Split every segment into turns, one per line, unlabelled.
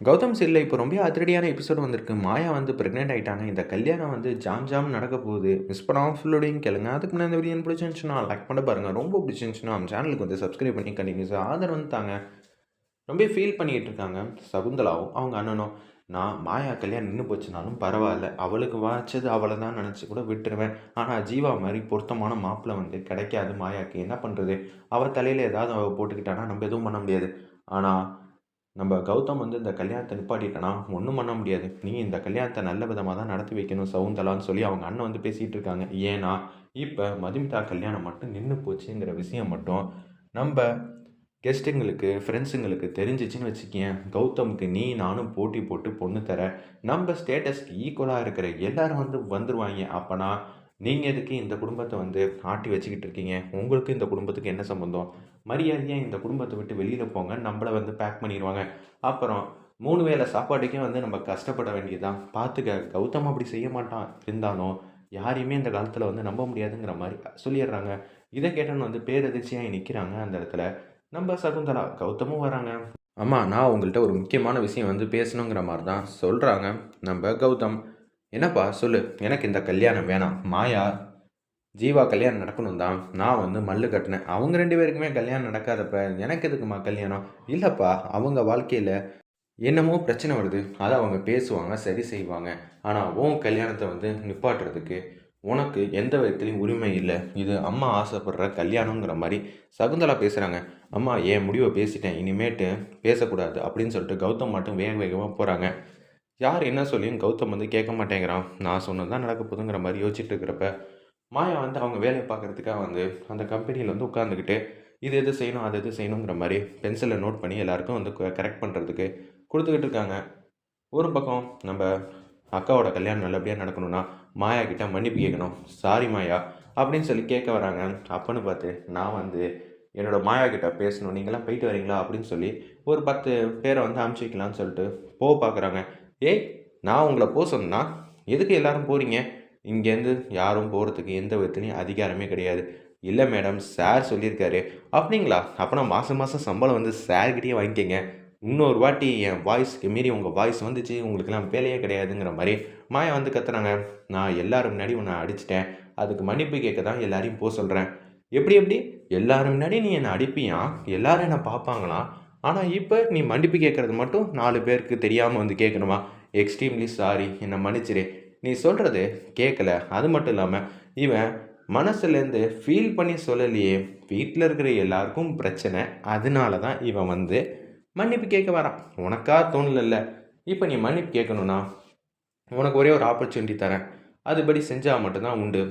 கௌதம் சில்லை இப்போ ரொம்ப அதிரடியான எபிசோட் வந்திருக்கு. மாயா வந்து ப்ரெக்னென்ட் ஆகிட்டாங்க இந்த கல்யாணம் வந்து ஜாம் ஜாம் நடக்க போகுது. மிஸ் பண்ணாமல் ஃபுல்லோடையும் கேளுங்க அதுக்கு முன்னாடி இந்த வீடியோ பிடிச்சிருந்துச்சுன்னா லைக் பண்ண பாருங்கள் ரொம்ப பிடிச்சிருந்துச்சுன்னா நம்ம சேனலுக்கு வந்து சப்ஸ்கிரைப் பண்ணி கண்டினியூஸாக ஆதரவு வந்து தாங்க. ரொம்ப ஃபீல் பண்ணிகிட்டு இருக்காங்க. சகுந்தலாவும் அவங்க அண்ணனும். நான் மாயா கல்யாணம் நின்று போச்சுனாலும் பரவாயில்ல. அவளுக்கு வாச்சது அவளை தான் நினச்சி கூட விட்டுருவேன். ஆனால் ஜீவா மாதிரி பொருத்தமான மாப்பிள்ளை வந்து கிடைக்காது மாயாக்கு. என்ன பண்ணுறது அவள் தலையில் ஏதாவது அவள் போட்டுக்கிட்டானா? நம்ம எதுவும் பண்ண முடியாது. ஆனால் நம்ம கௌதம் வந்து இந்த கல்யாணத்தை நிப்பாட்டிட்டனா? ஒன்றும் பண்ண முடியாது. நீ இந்த கல்யாணத்தை நல்ல விதமாக தான் நடத்தி வைக்கணும் சவுந்தலான்னு சொல்லி அவங்க அண்ணன் வந்து பேசிகிட்டு இருக்காங்க ஏன்னா இப்போ மதுமிதா கல்யாணம் மட்டும் நின்று போச்சுங்கிற விஷயம் மட்டும் நம்ம கெஸ்ட்டுங்களுக்கு ஃப்ரெண்ட்ஸுங்களுக்கு தெரிஞ்சிச்சின்னு வச்சுக்கேன் கௌதமுக்கு நீ நானும் போட்டி போட்டு பொண்ணு தர நம்ம ஸ்டேட்டஸ்க்கு ஈக்குவலாக இருக்கிற எல்லாரும் வந்து வந்துருவாங்க. அப்போனா நீங்கள் எதுக்கு இந்த குடும்பத்தை வந்து ஆட்டி வச்சுக்கிட்டு இருக்கீங்க? உங்களுக்கு இந்த குடும்பத்துக்கு என்ன சம்மந்தம் மரியாதையாக இந்த குடும்பத்தை விட்டு வெளியில் போங்க நம்மளை வந்து பேக் பண்ணிடுவாங்க அப்புறம் மூணு வேளை சாப்பாட்டுக்கே வந்து நம்ம கஷ்டப்பட வேண்டியதுதான். பார்த்துக்க கௌதம் அப்படி செய்ய மாட்டான். இருந்தாலும் யாரையுமே இந்த காலத்தில் வந்து நம்ப முடியாதுங்கிற மாதிரி சொல்லிடுறாங்க. இதை கேட்டோன்னு வந்து பேரதிர்ச்சியாக நிற்கிறாங்க அந்த இடத்துல. நம்ம சகுந்தலா கௌதமும் வராங்க. ஆமாம் நான் உங்கள்கிட்ட ஒரு முக்கியமான விஷயம் வந்து பேசணுங்கிற மாதிரி தான் சொல்கிறாங்க நம்ம கௌதம் என்னப்பா சொல்லு எனக்கு இந்த கல்யாணம் வேணாம். மாயா ஜீவா கல்யாணம் நடக்கணும் தான். நான் வந்து மல்லு கட்டினேன். அவங்க ரெண்டு பேருக்குமே கல்யாணம் நடக்காதப்ப எனக்கு எதுக்குமா கல்யாணம்? இல்லைப்பா அவங்க வாழ்க்கையில் என்னமோ பிரச்சனை வருது. அதை அவங்க பேசுவாங்க சரி செய்வாங்க. ஆனால் உன் கல்யாணத்தை வந்து நிப்பாட்டுறதுக்கு உனக்கு எந்த விதத்துலையும் உரிமை இல்லை. இது அம்மா ஆசைப்படுற கல்யாணங்கிற மாதிரி சகுந்தலா பேசுகிறாங்க அம்மா என் முடிவை பேசிட்டேன். இனிமேட்டு பேசக்கூடாது அப்படின்னு சொல்லிட்டு கௌதம் மட்டும் வேக வேகமாக போகிறாங்க யார் என்ன சொல்லியும் கௌதம் வந்து கேட்க மாட்டேங்கிறான். நான் சொன்னது தான் நடக்க போகுதுங்கிற மாதிரி யோசிச்சுட்டு இருக்கிறப்ப மாயா வந்து அவங்க வேலையை பார்க்குறதுக்காக வந்து அந்த கம்பெனியில் வந்து உட்காந்துக்கிட்டு இது எது செய்யணும் அது எது செய்யணுங்கிற மாதிரி பென்சிலை நோட் பண்ணி எல்லாருக்கும் வந்து கரெக்ட் பண்ணுறதுக்கு கொடுத்துக்கிட்டு இருக்காங்க. ஒரு பக்கம் நம்ம அக்காவோட கல்யாணம் நல்லபடியாக நடக்கணும்னா மாயா கிட்ட மன்னிப்பு கேட்கணும். சாரி மாயா அப்படின்னு சொல்லி கேட்க வராங்க. அப்பன்னு பார்த்து நான் வந்து என்னோட மாயா கிட்ட பேசணும். நீங்களாம் போயிட்டு வரீங்களா? அப்படின்னு சொல்லி ஒரு பத்து பேரை வந்து அனுப்பிச்சி வைக்கலாம்னு சொல்லிட்டு போக பார்க்குறாங்க. ஏய் நான் உங்களை போக சொன்னா எதுக்கு எல்லாரும் போகிறீங்க இங்கேருந்து யாரும் போகிறதுக்கு எந்த விதத்துலையும் அதிகாரமே கிடையாது. இல்லை மேடம் சார் சொல்லியிருக்காரு. அப்படிங்களா? அப்போனா மாதம் மாதம் சம்பளம் வந்து சார்கிட்டயே வாங்கிக்கங்க. இன்னொரு வாட்டி என் வாய்ஸ்க்கு மீறி உங்கள் வாய்ஸ் வந்துச்சு உங்களுக்கெல்லாம் வேலையே கிடையாதுங்கிற மாதிரி மாயா வந்து கத்துறாங்க நான் எல்லாரும் முன்னாடி உன்னை அடிச்சிட்டேன். அதுக்கு மன்னிப்பு கேட்க தான் எல்லாரையும் போக சொல்கிறேன் எப்படி எப்படி? எல்லாரும் முன்னாடி நீ என்னை அடிப்பியா? எல்லாரும் என்னை பார்ப்பாங்களாம் ஆனால் இப்போ நீ மன்னிப்பு கேட்குறது மட்டும் நாலு பேருக்கு தெரியாமல் வந்து கேட்கணுமா? எக்ஸ்ட்ரீம்லி சாரி என்னை மன்னிச்சிரு. நீ சொல்கிறது கேட்கல அது மட்டும் இல்லாமல் இவன் மனசுலேருந்து ஃபீல் பண்ணி சொல்லலையே. வீட்டில் இருக்கிற எல்லாருக்கும் பிரச்சனை. அதனால தான் இவன் வந்து மன்னிப்பு கேட்க வரான். உனக்கா தோணல இப்போ நீ மன்னிப்பு கேட்கணும்னா உனக்கு ஒரே ஒரு ஆப்பர்ச்சுனிட்டி தரேன். அதுபடி செஞ்சால் மட்டும்தான் உண்டு.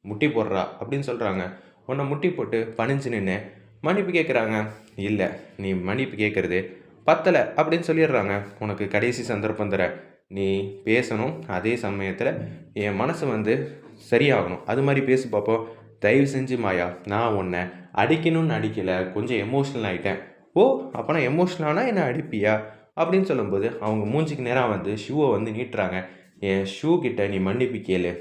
முட்டி போடுறா அப்படின்னு சொல்கிறாங்க உன்னை முட்டி போட்டு பணிஞ்சு நின்று மன்னிப்பு கேட்குறாங்க இல்லை நீ மன்னிப்பு கேட்குறது பத்தலை அப்படின்னு சொல்லிடுறாங்க. உனக்கு கடைசி சந்தர்ப்பம் தர நீ பேசணும் அதே சமயத்தில் என் மனசு வந்து சரியாகணும். அது மாதிரி பேசி பார்ப்போம் தயவு செஞ்சு மாயா நான் உன்னை அடிக்கணும்னு அடிக்கலை கொஞ்சம் எமோஷ்னல் ஆகிட்டேன் ஓ அப்போனா எமோஷ்னலானா என்னை அடிப்பியா? அப்படின்னு சொல்லும்போது அவங்க மூஞ்சிக்கு நேராக வந்து ஷூவை வந்து நீட்டுறாங்க. என் ஷூ கிட்ட நீ மன்னிப்பு கேளு.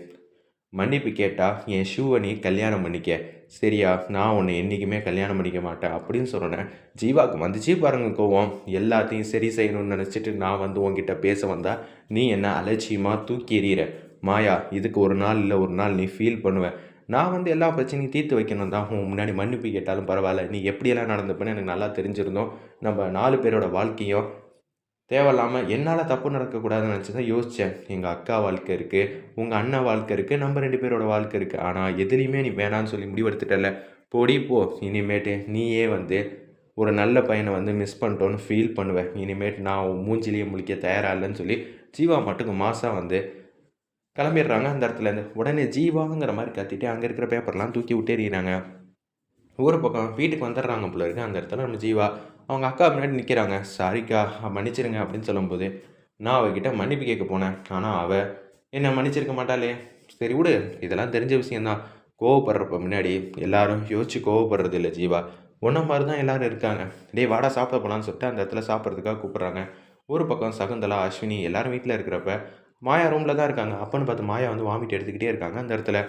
மன்னிப்பு கேட்டா என் ஷூவை நீ கல்யாணம் பண்ணிக்க. சரியா? நான் உன்னை என்றைக்குமே கல்யாணம் பண்ணிக்க மாட்டேன். அப்படின்னு சொன்னேன் ஜீவாவுக்கு வந்துச்சு பாருங்க கோவம். எல்லாத்தையும் சரி செய்யணும்னு நினச்சிட்டு நான் வந்து உன்கிட்ட பேச வந்தா நீ என்ன அலட்சியமாக தூக்கி எறிகிற மாயா இதுக்கு ஒரு நாள் இல்லை ஒரு நாள் நீ ஃபீல் பண்ணுவேன் நான் வந்து எல்லா பிரச்சனையும் தீர்த்து வைக்கணும் தான். உன் முன்னாடி மன்னிப்பு கேட்டாலும் பரவாயில்ல. நீ எப்படியெல்லாம் நடந்துப்பேன்னு எனக்கு நல்லா தெரிஞ்சிருந்தோம். நம்ம நாலு பேரோட வாழ்க்கையும் தேவையில்லாமல் என்னால் தப்பு நடக்கக்கூடாதுன்னு நினச்சி தான் யோசித்தேன் எங்கள் அக்கா வாழ்க்கை இருக்குது உங்கள் அண்ணன் வாழ்க்கை இருக்குது நம்ம ரெண்டு பேரோட வாழ்க்கை இருக்குது ஆனால் எதுலேயுமே நீ வேணான்னு சொல்லி முடிவெடுத்துட்டல போடி போ. இனிமேட்டு நீயே வந்து ஒரு நல்ல பையனை வந்து மிஸ் பண்ணிட்டோன்னு ஃபீல் பண்ணுவேன் இனிமேட்டு நான் மூஞ்சிலேயே முழிக்க தயாராக இல்லைன்னு சொல்லி ஜீவா மட்டுக்கு மாதம் வந்து கிளம்பிடுறாங்க. அந்த இடத்துலேருந்து உடனே ஜீவாங்கிற மாதிரி கத்திட்டு அங்கே இருக்கிற பேப்பர்லாம் தூக்கி விட்டேறினாங்க ஒரு பக்கம் வீட்டுக்கு வந்துடுறாங்க போல இருக்கு. அந்த இடத்துல நம்ம ஜீவா அவங்க அக்கா முன்னாடி நிற்கிறாங்க சாரிக்கா மன்னிச்சிருங்க அப்படின்னு சொல்லும்போது நான் அவகிட்ட மன்னிப்பு கேட்க போனேன். ஆனால் அவள் என்னை மன்னிச்சிருக்க மாட்டாளே. சரி விடு இதெல்லாம் தெரிஞ்ச விஷயந்தான் கோவப்படுறப்ப முன்னாடி எல்லாரும் யோசிச்சு கோவப்படுறது இல்லை ஜீவா. ஒன்றை மாதிரி தான் எல்லாரும் இருக்காங்க. டேய் வாடா சாப்பிட போகலான்னு சொல்லிட்டு அந்த இடத்துல சாப்பிட்றதுக்காக கூப்பிட்றாங்க. ஒரு பக்கம் சகுந்தலா அஸ்வினி எல்லாரும் வீட்டில் இருக்கிறப்ப மாயா ரூமில் தான் இருக்காங்க. அப்பன்னு பார்த்து மாயா வந்து வாமிட் எடுத்துக்கிட்டே இருக்காங்க அந்த இடத்துல.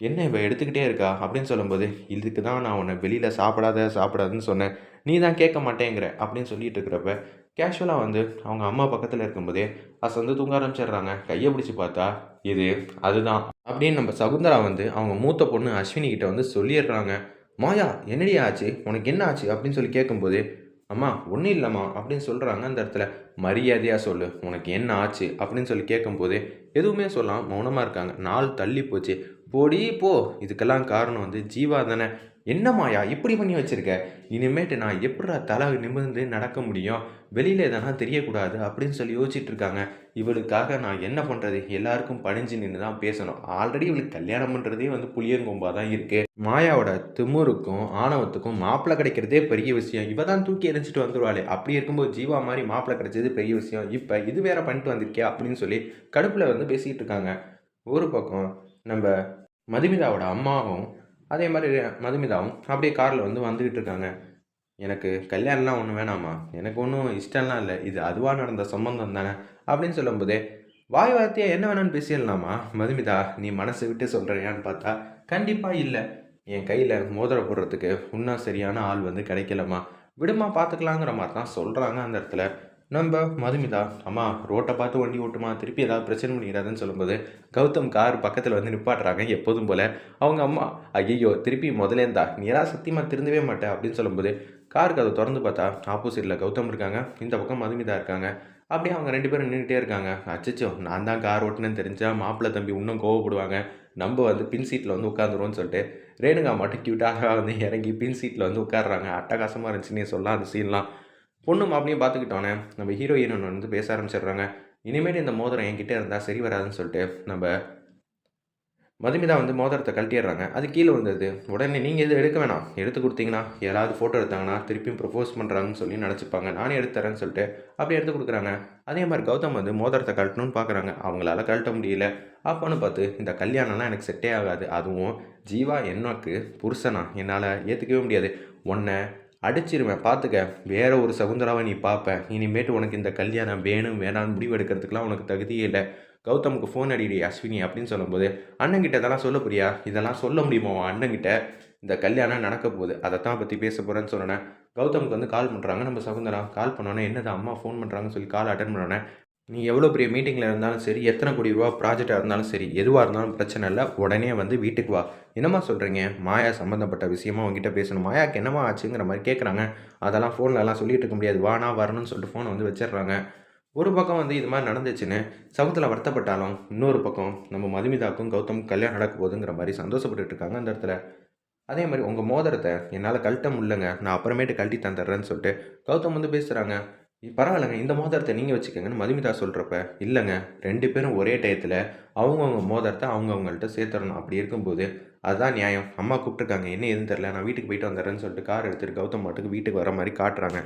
என்ன இவ எடுத்துக்கிட்டே இருக்கா? அப்படின்னு சொல்லும்போது இதுக்கு தான் நான் உன்னை வெளியில் சாப்பிடாத சாப்பிடாதுன்னு சொன்னேன். நீ தான் கேட்க மாட்டேங்கிற அப்படின்னு சொல்லிட்டு இருக்கிறப்ப கேஷுவலாக வந்து அவங்க அம்மா பக்கத்தில் இருக்கும்போதே அசந்து தூங்க ஆரம்பிச்சிடுறாங்க. கையை பிடிச்சி பார்த்தா இது அதுதான் அப்படின்னு நம்ம சகுந்தரா வந்து அவங்க மூத்த பொண்ணு அஸ்வினி கிட்ட வந்து சொல்லிடுறாங்க. மாயா என்னடி ஆச்சு? உனக்கு என்ன ஆச்சு? அப்படின்னு சொல்லி கேட்கும்போது அம்மா ஒன்றும் இல்லைம்மா அப்படின்னு சொல்கிறாங்க அந்த இடத்துல. மரியாதையாக சொல்லு உனக்கு என்ன ஆச்சு? அப்படின்னு சொல்லி கேட்கும்போது எதுவுமே சொல்லாம் மௌனமாக இருக்காங்க. நாள் தள்ளி போச்சு. போடி போ. இதுக்கெல்லாம் காரணம் வந்து ஜீவா தானே. என்னம்மாயா இப்படி பண்ணி வச்சுருக்க? இனிமேட்டு நான் எப்படா தலை நிமிர்ந்து நடக்க முடியும்? வெளியில் எதனா தெரியக்கூடாது அப்படின்னு சொல்லி யோசிச்சுட்டு இருக்காங்க. இவளுக்காக நான் என்ன பண்ணுறது எல்லாருக்கும் பணிஞ்சு நின்று தான் பேசணும். ஆல்ரெடி இவளுக்கு கல்யாணம் பண்ணுறதே வந்து புளியங்கொம்பாக தான் இருக்குது மாயாவோட திமுருக்கும் ஆணவத்துக்கும் மாப்பிள்ளை கிடைக்கிறதே பெரிய விஷயம். இவ தான் தூக்கி எரிஞ்சிட்டு வந்துருவாளே. அப்படி இருக்கும்போது ஜீவா மாதிரி மாப்பிள்ளை கிடைச்சது பெரிய விஷயம். இப்போ இது வேற பண்ணிட்டு வந்திருக்கே அப்படின்னு சொல்லி கடுப்பில் வந்து பேசிக்கிட்டு இருக்காங்க. ஒரு பக்கம் நம்ம மதுமிதாவோட அம்மாவும் அதே மாதிரி மதுமிதாவும் அப்படியே காரில் வந்து வந்துக்கிட்டு இருக்காங்க. எனக்கு கல்யாணம்லாம் ஒன்றும் வேணாம்மா எனக்கு ஒன்றும் இஷ்டம்லாம் இல்லை. இது அதுவாக நடந்த சம்பந்தம் தானே? அப்படின்னு சொல்லும்போதே வாய் வார்த்தையாக என்ன வேணும்னு பேசிடலாமா? மதுமிதா நீ மனசு விட்டு சொல்கிறியான்னு பார்த்தா கண்டிப்பாக இல்லை. என் கையில் மோதிரம் போடுறதுக்கு இன்னும் சரியான ஆள் வந்து கிடைக்கலம்மா. விடுமா பார்த்துக்கலாங்கிற மாதிரி தான் சொல்கிறாங்க அந்த இடத்துல. நம்ம மதுமிதா அம்மா ரோட்டை பார்த்து வண்டி ஓட்டுமா? திருப்பி ஏதாவது பிரச்சனை பண்ணிக்கிறாதுன்னு சொல்லும்போது கௌதம் கார் பக்கத்தில் வந்து நிப்பாட்டுறாங்க எப்போதும் போல். அவங்க அம்மா ஐயோ திருப்பி முதலேந்தா நீரா சத்தியமாக திருந்தவே மாட்டேன் அப்படின்னு சொல்லும்போது காருக்கு அதை திறந்து பார்த்தா ஆப்போசிட்டில் கௌதம் இருக்காங்க இந்த பக்கம் மதுமிதா இருக்காங்க. அப்படியே அவங்க ரெண்டு பேரும் நின்றுட்டே இருக்காங்க. அச்சச்சோ நான் தான் கார் ஓட்டுனேன்னு தெரிஞ்சால் மாப்பிள்ளை தம்பி இன்னும் கோவப்படுவாங்க. நம்ம வந்து பின் சீட்டில் வந்து உட்காந்துருவோம்னு சொல்லிட்டு ரேணுகா மட்டும் க்யூட்டாக வந்து இறங்கி பின் சீட்டில் வந்து உட்காடுறாங்க அட்டகாசமாக இருந்துச்சுன்னே சொல்லலாம் அந்த சீன்லாம் பொண்ணு மாப்பிளையும் பார்த்துக்கிட்டோன்னே நம்ம ஹீரோயின் வந்து பேச ஆரம்பிச்சிடுறாங்க. இனிமேல் இந்த மோதிரம் என்கிட்ட இருந்தால் சரி வராதுன்னு சொல்லிட்டு நம்ம மதுமிதா வந்து மோதிரத்தை கழட்டிடுறாங்க. அது கீழே வந்தது உடனே நீங்கள் எது எடுக்க வேணாம். எடுத்து கொடுத்தீங்கன்னா யாராவது ஃபோட்டோ எடுத்தாங்கன்னா திருப்பியும் ப்ரப்போஸ் பண்ணுறாங்கன்னு சொல்லி நினச்சிப்பாங்க. நானே எடுத்துறேன்னு சொல்லிட்டு அப்படி எடுத்து கொடுக்குறாங்க. அதே மாதிரி கௌதம் வந்து மோதிரத்தை கழட்டணும்னு பார்க்குறாங்க. அவங்களால கழட்ட முடியல. அப்போன்னு பார்த்து இந்த கல்யாணம்லாம் எனக்கு செட்டே ஆகாது. அதுவும் ஜீவா எனக்கு புருஷனா? என்னால் ஏற்றுக்கவே முடியாது. உன்னை அடிச்சிருவேன். பார்த்துக்க வேற ஒரு சகுந்தராவை நீ பார்ப்ப இனிமேட்டு உனக்கு இந்த கல்யாணம் வேணும் வேணாம்னு முடிவு எடுக்கிறதுக்குலாம் உனக்கு தகுதியே இல்லை. கௌதமுக்கு ஃபோன் அடிடி அஸ்வினி அப்படின்னு சொல்லும்போது அண்ணங்கிட்ட இதெல்லாம் சொல்ல போறியா? இதெல்லாம் சொல்ல முடியுமா உன் அண்ணங்கிட்ட இந்த கல்யாணம் நடக்க போகுது. அதை தான் பற்றி பேச போகிறேன்னு சொன்னேன் கௌதமுக்கு வந்து கால் பண்ணுறாங்க நம்ம சகுந்தரா கால் பண்ணோன்னே என்னது அம்மா ஃபோன் பண்ணுறாங்கன்னு சொல்லி கால் அட்டன் பண்ணோன்னே நீ எவ்வளோ பெரிய மீட்டிங்கில் இருந்தாலும் சரி எத்தனை கோடி ரூபா ப்ராஜெக்டாக இருந்தாலும் சரி எதுவாக இருந்தாலும் பிரச்சனை இல்லை. உடனே வந்து வீட்டுக்கு வா. என்னம்மா சொல்கிறீங்க மாயா சம்மந்தப்பட்ட விஷயமா உங்ககிட்ட பேசணும். மாயாக்கு என்னம்மா ஆச்சுங்கிற மாதிரி கேட்குறாங்க அதெல்லாம் ஃபோன்லலாம் சொல்லிட்டு இருக்க முடியாது. வானா வரணும்னு சொல்லிட்டு ஃபோனை வந்து வச்சிடுறாங்க. ஒரு பக்கம் வந்து இது மாதிரி நடந்துச்சுன்னு சவுத்தில் வருத்தப்பட்டாலும் இன்னொரு பக்கம் நம்ம மதுமிதாக்கும் கௌதம் கல்யாணம் நடக்க போதுங்கிற மாதிரி சந்தோஷப்பட்டுட்டு இருக்காங்க அந்த இடத்துல. அதே மாதிரி உங்கள் மோதிரத்தை என்னால் கழட்ட முடியலங்க. நான் அப்புறமேட்டு கழட்டி தந்துடுறேன்னு சொல்லிட்டு கௌதம் வந்து பேசுகிறாங்க பரவாயில்லைங்க. இந்த மோதிரத்தை நீங்கள் வச்சுக்கோங்கன்னு மதுமிதா சொல்கிறப்ப இல்லைங்க. ரெண்டு பேரும் ஒரே டயத்தில் அவங்கவுங்க மோதிரத்தை அவங்கவுங்கள்ட்ட சேர்த்துடணும் அப்படி இருக்கும்போது அதுதான் நியாயம். அம்மா கூப்பிட்டுருக்காங்க. என்ன எதுன்னு தெரில நான் வீட்டுக்கு போயிட்டு வந்துடுறேன்னு சொல்லிட்டு கார் எடுத்துகிட்டு கௌதம் மாட்டுக்கு வீட்டுக்கு வர மாதிரி காட்டுறாங்க.